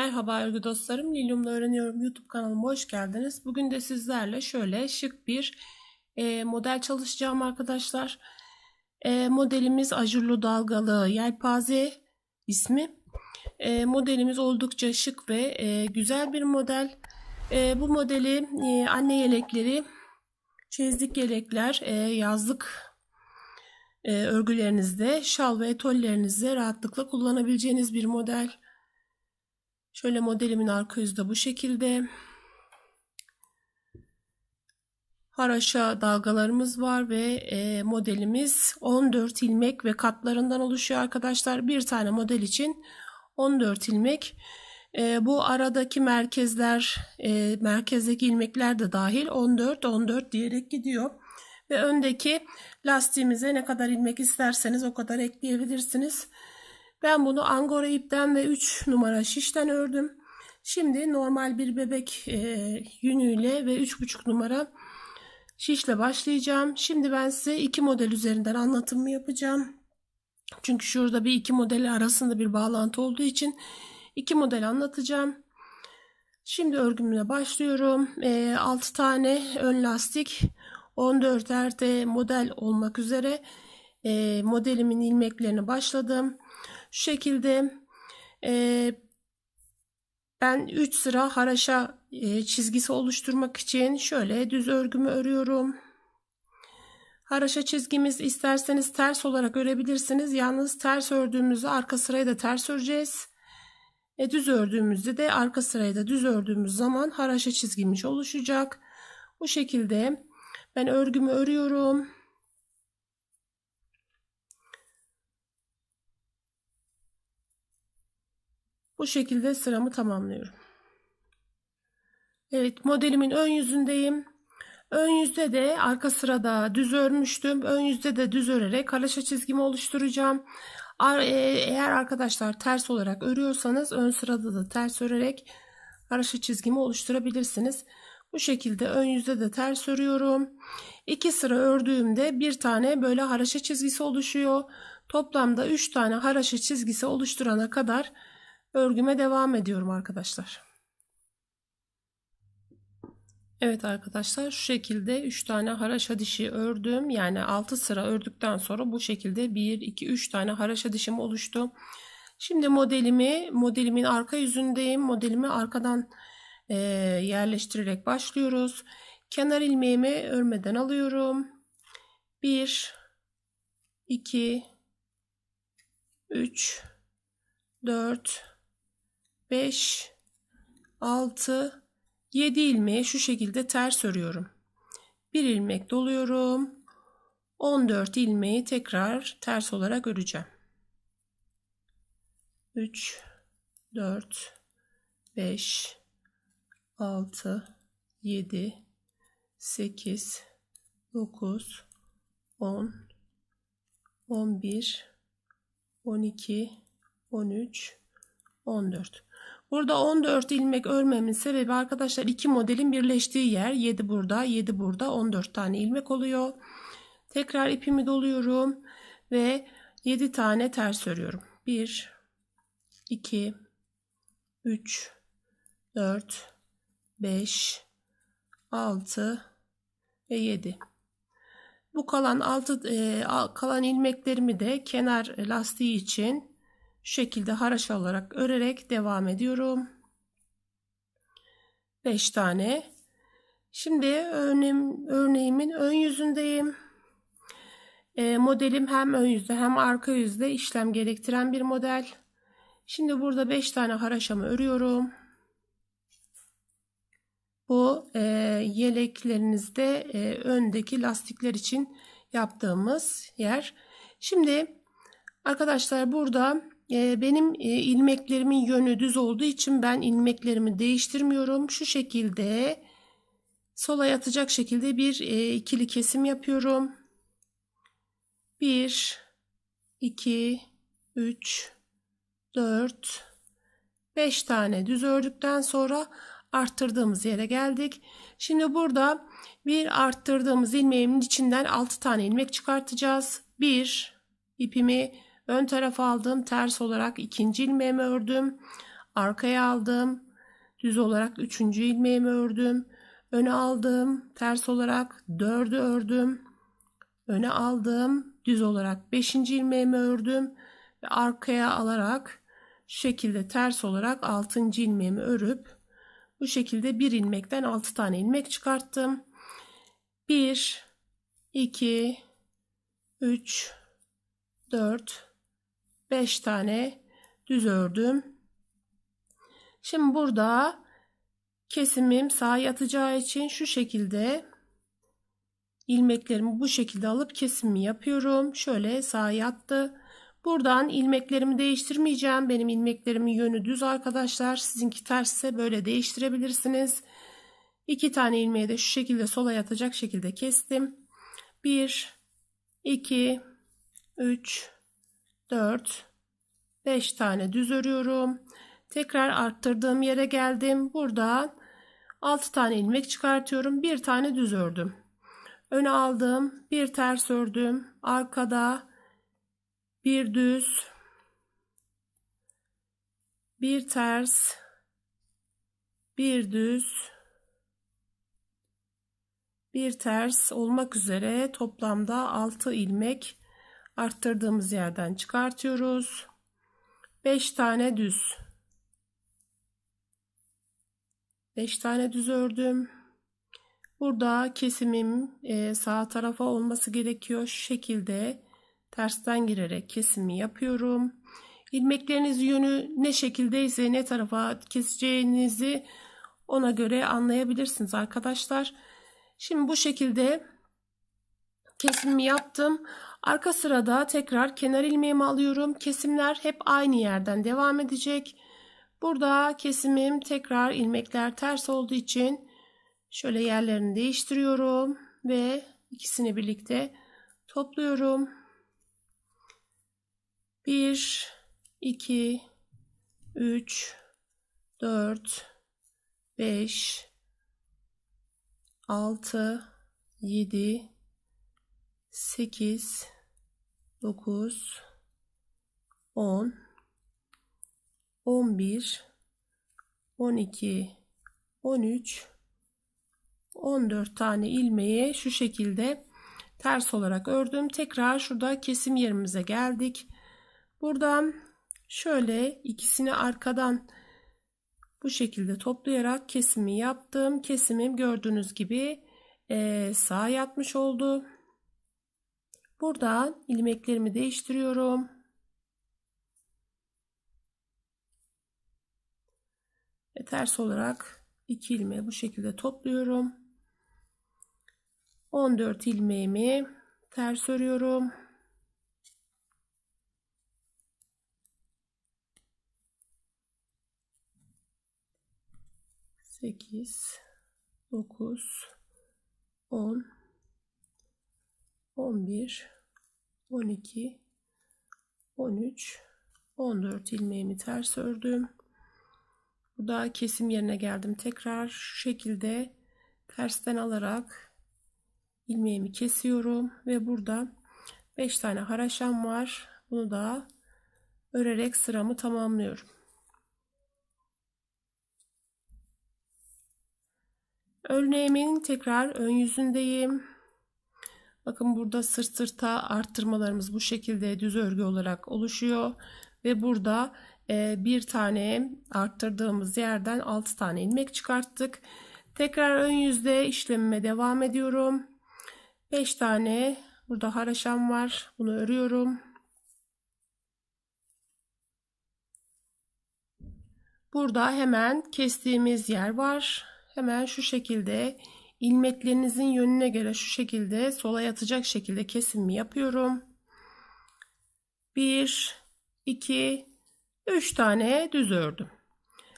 Merhaba örgü dostlarım. Lilyum'la öğreniyorum YouTube kanalıma hoş geldiniz. Bugün de sizlerle şöyle şık bir e, model çalışacağım arkadaşlar. E, modelimiz ajurlu dalgalı yelpaze ismi. E, modelimiz oldukça şık ve e, güzel bir model. E, bu modeli e, anne yelekleri, çeyizlik yelekler, e, yazlık e, örgülerinizde, şal ve etollerinizde rahatlıkla kullanabileceğiniz bir model. Şöyle modelimin arka yüzü de bu şekilde. Haraşa dalgalarımız var ve e, modelimiz 14 ilmek ve katlarından oluşuyor arkadaşlar. Bir tane model için 14 ilmek. E, bu aradaki merkezler, e, merkezdeki ilmekler de dahil 14 14 diyerek gidiyor. Ve öndeki lastiğimize ne kadar ilmek isterseniz o kadar ekleyebilirsiniz. Ben bunu angora ipten ve 3 numara şişten ördüm. Şimdi normal bir bebek e, yünüyle ve 3,5 numara şişle başlayacağım. Şimdi ben size iki model üzerinden anlatımı yapacağım. Çünkü şurada bir iki model arasında bir bağlantı olduğu için iki model anlatacağım. Şimdi örgümüne başlıyorum. E, 6 tane ön lastik 14 erde model olmak üzere e, modelimin ilmeklerini başladım. Şu şekilde e, ben 3 sıra haraşa e, çizgisi oluşturmak için şöyle düz örgümü örüyorum. Haraşa çizgimiz isterseniz ters olarak örebilirsiniz. Yalnız ters ördüğümüzde arka sırayı da ters öreceğiz. E, düz ördüğümüzde de arka sırayı da düz ördüğümüz zaman haraşa çizgimiz oluşacak. Bu şekilde ben örgümü örüyorum. Bu şekilde sıramı tamamlıyorum. Evet modelimin ön yüzündeyim. Ön yüzde de arka sırada düz örmüştüm. Ön yüzde de düz örerek haraşa çizgimi oluşturacağım. E, eğer arkadaşlar ters olarak örüyorsanız ön sırada da ters örerek haraşa çizgimi oluşturabilirsiniz. Bu şekilde ön yüzde de ters örüyorum. İki sıra ördüğümde bir tane böyle haraşa çizgisi oluşuyor. Toplamda 3 tane haraşa çizgisi oluşturana kadar örgüme devam ediyorum arkadaşlar. Evet arkadaşlar şu şekilde 3 tane haraşa dişi ördüm. Yani 6 sıra ördükten sonra bu şekilde 1 2 3 tane haraşa dişim oluştu. Şimdi modelimi modelimin arka yüzündeyim. Modelimi arkadan e, yerleştirerek başlıyoruz. Kenar ilmeğimi örmeden alıyorum. 1 2 3 4 5 6 7 ilmeği şu şekilde ters örüyorum. Bir ilmek doluyorum. 14 ilmeği tekrar ters olarak öreceğim. 3 4 5 6 7 8 9 10 11 12 13 14 Burada 14 ilmek örmemin sebebi arkadaşlar iki modelin birleştiği yer 7 burada 7 burada 14 tane ilmek oluyor. Tekrar ipimi doluyorum ve 7 tane ters örüyorum. 1 2 3 4 5 6 ve 7. Bu kalan 6 e, kalan ilmeklerimi de kenar lastiği için şu şekilde haraşa olarak örerek devam ediyorum. 5 tane. Şimdi örneğim, örneğimin ön yüzündeyim. E, modelim hem ön yüzde hem arka yüzde işlem gerektiren bir model. Şimdi burada 5 tane haraşamı örüyorum. Bu e, yeleklerinizde e, öndeki lastikler için yaptığımız yer. Şimdi arkadaşlar burada benim ilmeklerimin yönü düz olduğu için ben ilmeklerimi değiştirmiyorum. Şu şekilde sola yatacak şekilde bir ikili kesim yapıyorum. 1 2 3 4 5 tane düz ördükten sonra arttırdığımız yere geldik. Şimdi burada bir arttırdığımız ilmeğimin içinden 6 tane ilmek çıkartacağız. 1 ipimi Ön tarafa aldım. Ters olarak ikinci ilmeğimi ördüm. Arkaya aldım. Düz olarak üçüncü ilmeğimi ördüm. Öne aldım. Ters olarak dördü ördüm. Öne aldım. Düz olarak beşinci ilmeğimi ördüm. Ve arkaya alarak şekilde ters olarak altıncı ilmeğimi örüp bu şekilde bir ilmekten altı tane ilmek çıkarttım. 1 2 3 4 5 tane düz ördüm. Şimdi burada kesimim sağa yatacağı için şu şekilde ilmeklerimi bu şekilde alıp kesimi yapıyorum. Şöyle sağa yattı. Buradan ilmeklerimi değiştirmeyeceğim. Benim ilmeklerimin yönü düz arkadaşlar. Sizinki tersse böyle değiştirebilirsiniz. İki tane ilmeği de şu şekilde sola yatacak şekilde kestim. 1 2 3 4 5 tane düz örüyorum. Tekrar arttırdığım yere geldim. Buradan 6 tane ilmek çıkartıyorum. Bir tane düz ördüm. Öne aldım. Bir ters ördüm. Arkada bir düz bir ters bir düz bir ters olmak üzere toplamda 6 ilmek arttırdığımız yerden çıkartıyoruz. 5 tane düz. 5 tane düz ördüm. Burada kesimim e, sağ tarafa olması gerekiyor. Şu şekilde tersten girerek kesimi yapıyorum. İlmekleriniz yönü ne şekildeyse ne tarafa keseceğinizi ona göre anlayabilirsiniz arkadaşlar. Şimdi bu şekilde kesimimi yaptım. Arka sırada tekrar kenar ilmeğimi alıyorum. Kesimler hep aynı yerden devam edecek. Burada kesimim tekrar ilmekler ters olduğu için şöyle yerlerini değiştiriyorum ve ikisini birlikte topluyorum. 1 2 3 4 5 6 7 8 9 10 11 12 13 14 tane ilmeği şu şekilde ters olarak ördüm. Tekrar şurada kesim yerimize geldik. Buradan şöyle ikisini arkadan bu şekilde toplayarak kesimi yaptım. Kesimim gördüğünüz gibi sağa yatmış oldu. Buradan ilmeklerimi değiştiriyorum. Ve ters olarak iki ilmeği bu şekilde topluyorum. 14 ilmeğimi ters örüyorum. 8 9 10 11 12 13 14 ilmeğimi ters ördüm. Burada kesim yerine geldim. Tekrar şu şekilde tersten alarak ilmeğimi kesiyorum ve burada 5 tane haraşam var. Bunu da örerek sıramı tamamlıyorum. Örneğimin tekrar ön yüzündeyim. Bakın burada sırt sırta arttırmalarımız bu şekilde düz örgü olarak oluşuyor. Ve burada e, bir tane arttırdığımız yerden 6 tane ilmek çıkarttık. Tekrar ön yüzde işlemime devam ediyorum. 5 tane burada haraşam var. Bunu örüyorum. Burada hemen kestiğimiz yer var. Hemen şu şekilde ilmeklerinizin yönüne göre şu şekilde sola yatacak şekilde kesimimi yapıyorum. 1 2 3 tane düz ördüm.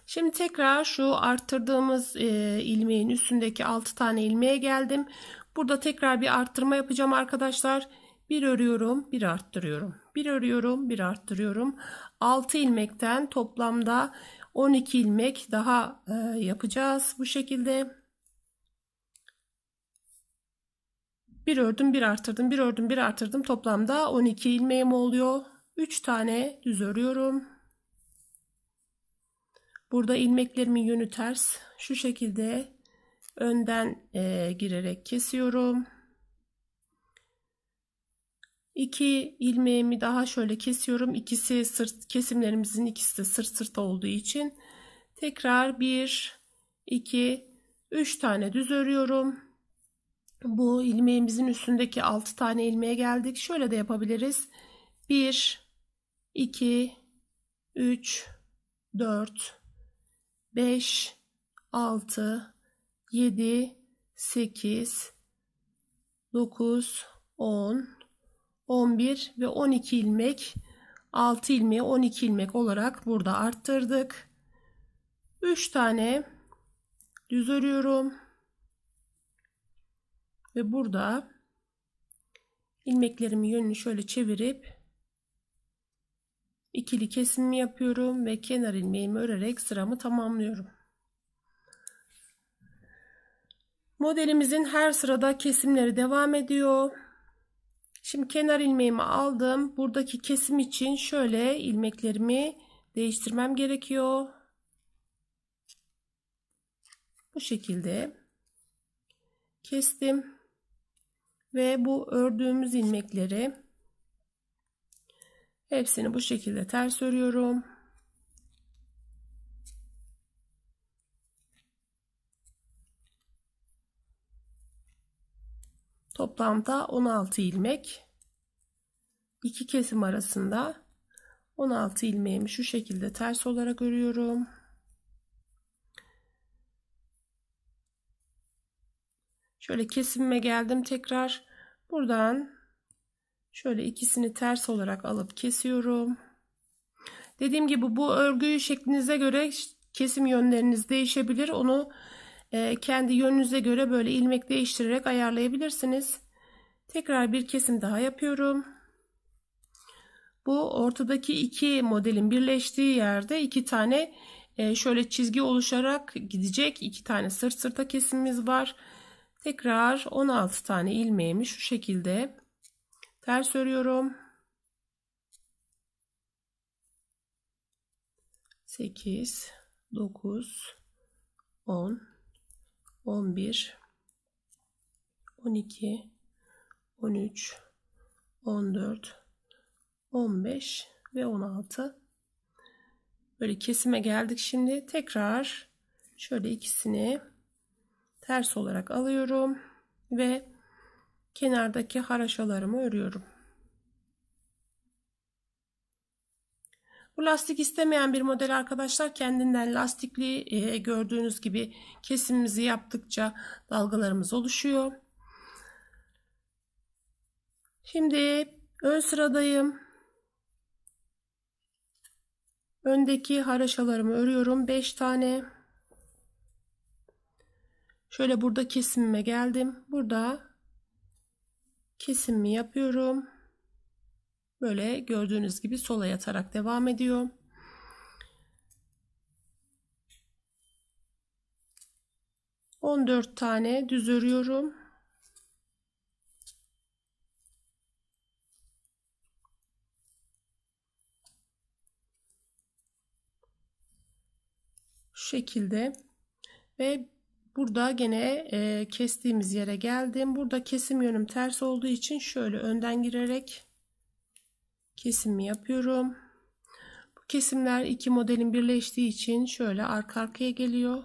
Şimdi tekrar şu arttırdığımız e, ilmeğin üstündeki 6 tane ilmeğe geldim. Burada tekrar bir arttırma yapacağım arkadaşlar. Bir örüyorum, bir arttırıyorum. Bir örüyorum, bir arttırıyorum. 6 ilmekten toplamda 12 ilmek daha e, yapacağız bu şekilde. Bir ördüm, bir arttırdım, bir ördüm, bir arttırdım. Toplamda 12 ilmeğim oluyor. 3 tane düz örüyorum. Burada ilmeklerimin yönü ters. Şu şekilde önden e, girerek kesiyorum. İki ilmeğimi daha şöyle kesiyorum. İkisi sırt kesimlerimizin ikisi de sırt sırta olduğu için tekrar bir, iki, üç tane düz örüyorum. Bu ilmeğimizin üstündeki altı tane ilmeğe geldik. Şöyle de yapabiliriz. Bir, iki, üç, dört, beş, altı, yedi, sekiz, dokuz, on, 11 ve 12 ilmek 6 ilmeği 12 ilmek olarak burada arttırdık. 3 tane düz örüyorum. Ve burada ilmeklerimin yönünü şöyle çevirip ikili kesim yapıyorum ve kenar ilmeğimi örerek sıramı tamamlıyorum. Modelimizin her sırada kesimleri devam ediyor. Şimdi kenar ilmeğimi aldım. Buradaki kesim için şöyle ilmeklerimi değiştirmem gerekiyor. Bu şekilde kestim. Ve bu ördüğümüz ilmekleri hepsini bu şekilde ters örüyorum. Toplamda 16 ilmek. iki kesim arasında 16 ilmeğimi şu şekilde ters olarak örüyorum. Şöyle kesimime geldim tekrar. Buradan şöyle ikisini ters olarak alıp kesiyorum. Dediğim gibi bu örgü şeklinize göre kesim yönleriniz değişebilir. Onu e, kendi yönünüze göre böyle ilmek değiştirerek ayarlayabilirsiniz. Tekrar bir kesim daha yapıyorum. Bu ortadaki iki modelin birleştiği yerde iki tane e, şöyle çizgi oluşarak gidecek iki tane sırt sırta kesimimiz var. Tekrar 16 tane ilmeğimi şu şekilde ters örüyorum. 8 9 10 11 12 13 14 15 ve 16 böyle kesime geldik şimdi tekrar şöyle ikisini ters olarak alıyorum ve kenardaki haraşalarımı örüyorum Bu lastik istemeyen bir model arkadaşlar kendinden lastikli e, gördüğünüz gibi kesimimizi yaptıkça dalgalarımız oluşuyor. Şimdi ön sıradayım. Öndeki haraşalarımı örüyorum 5 tane. Şöyle burada kesimime geldim. Burada kesimimi yapıyorum. Böyle gördüğünüz gibi sola yatarak devam ediyor. On dört tane düz örüyorum. Şu şekilde ve burada gene e, kestiğimiz yere geldim. Burada kesim yönüm ters olduğu için şöyle önden girerek kesimi yapıyorum. Bu kesimler iki modelin birleştiği için şöyle arka arkaya geliyor.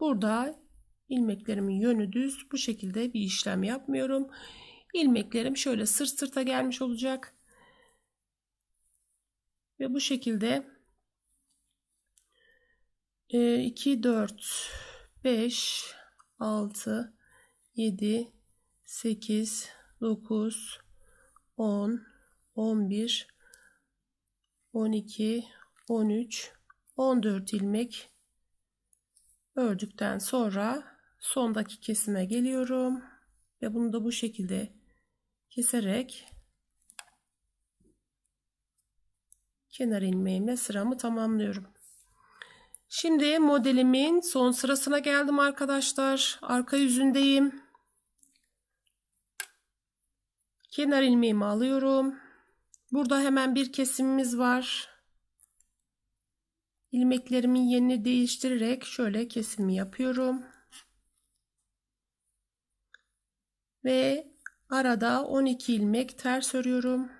Burada ilmeklerimin yönü düz. Bu şekilde bir işlem yapmıyorum. İlmeklerim şöyle sırt sırta gelmiş olacak. Ve bu şekilde 2, 4, 5, 6, 7, 8, 9, 10, 11 12 13 14 ilmek ördükten sonra sondaki kesime geliyorum ve bunu da bu şekilde keserek kenar ilmeğimle sıramı tamamlıyorum. Şimdi modelimin son sırasına geldim arkadaşlar. Arka yüzündeyim. Kenar ilmeğimi alıyorum. Burada hemen bir kesimimiz var. ilmeklerimin yerini değiştirerek şöyle kesimi yapıyorum. Ve arada 12 ilmek ters örüyorum.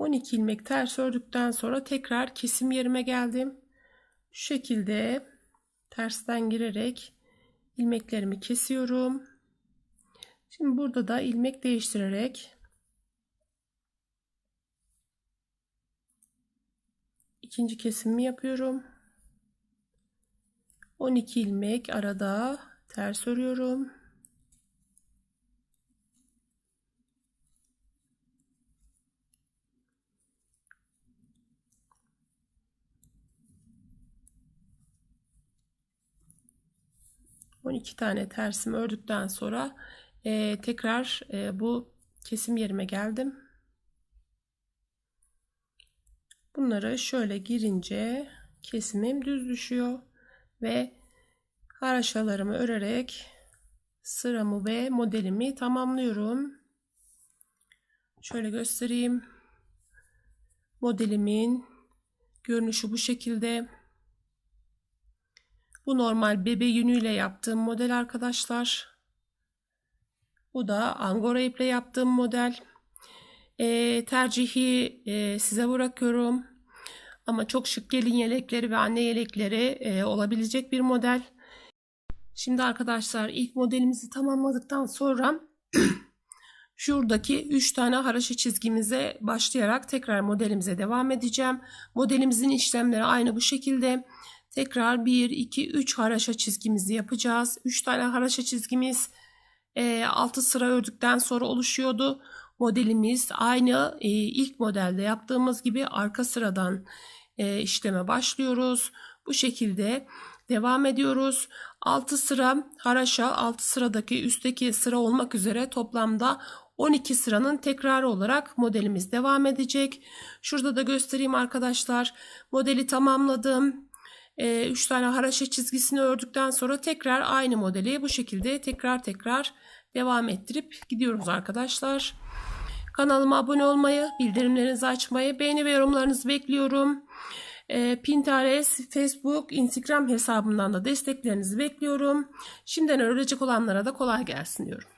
On iki ilmek ters ördükten sonra tekrar kesim yerime geldim. Şu şekilde tersten girerek ilmeklerimi kesiyorum. Şimdi burada da ilmek değiştirerek ikinci kesimimi yapıyorum. 12 ilmek arada ters örüyorum. On iki tane tersimi ördükten sonra e, tekrar e, bu kesim yerime geldim. Bunları şöyle girince kesimim düz düşüyor ve haraşalarımı örerek sıramı ve modelimi tamamlıyorum. Şöyle göstereyim. Modelimin görünüşü bu şekilde. Bu normal bebe yünüyle yaptığım model arkadaşlar. Bu da angora iple yaptığım model. E, tercihi e, size bırakıyorum. Ama çok şık gelin yelekleri ve anne yelekleri e, olabilecek bir model. Şimdi arkadaşlar ilk modelimizi tamamladıktan sonra şuradaki 3 tane haraşa çizgimize başlayarak tekrar modelimize devam edeceğim. Modelimizin işlemleri aynı bu şekilde. Tekrar 1, 2, 3 haraşa çizgimizi yapacağız. 3 tane haraşa çizgimiz e, 6 sıra ördükten sonra oluşuyordu. Modelimiz aynı e, ilk modelde yaptığımız gibi arka sıradan e, işleme başlıyoruz. Bu şekilde devam ediyoruz. 6 sıra haraşa 6 sıradaki üstteki sıra olmak üzere toplamda 12 sıranın tekrarı olarak modelimiz devam edecek. Şurada da göstereyim arkadaşlar. Modeli tamamladım. 3 tane haraşa çizgisini ördükten sonra tekrar aynı modeli bu şekilde tekrar tekrar devam ettirip gidiyoruz arkadaşlar. Kanalıma abone olmayı, bildirimlerinizi açmayı, beğeni ve yorumlarınızı bekliyorum. Pinterest, Facebook, Instagram hesabımdan da desteklerinizi bekliyorum. Şimdiden öğrenecek olanlara da kolay gelsin diyorum.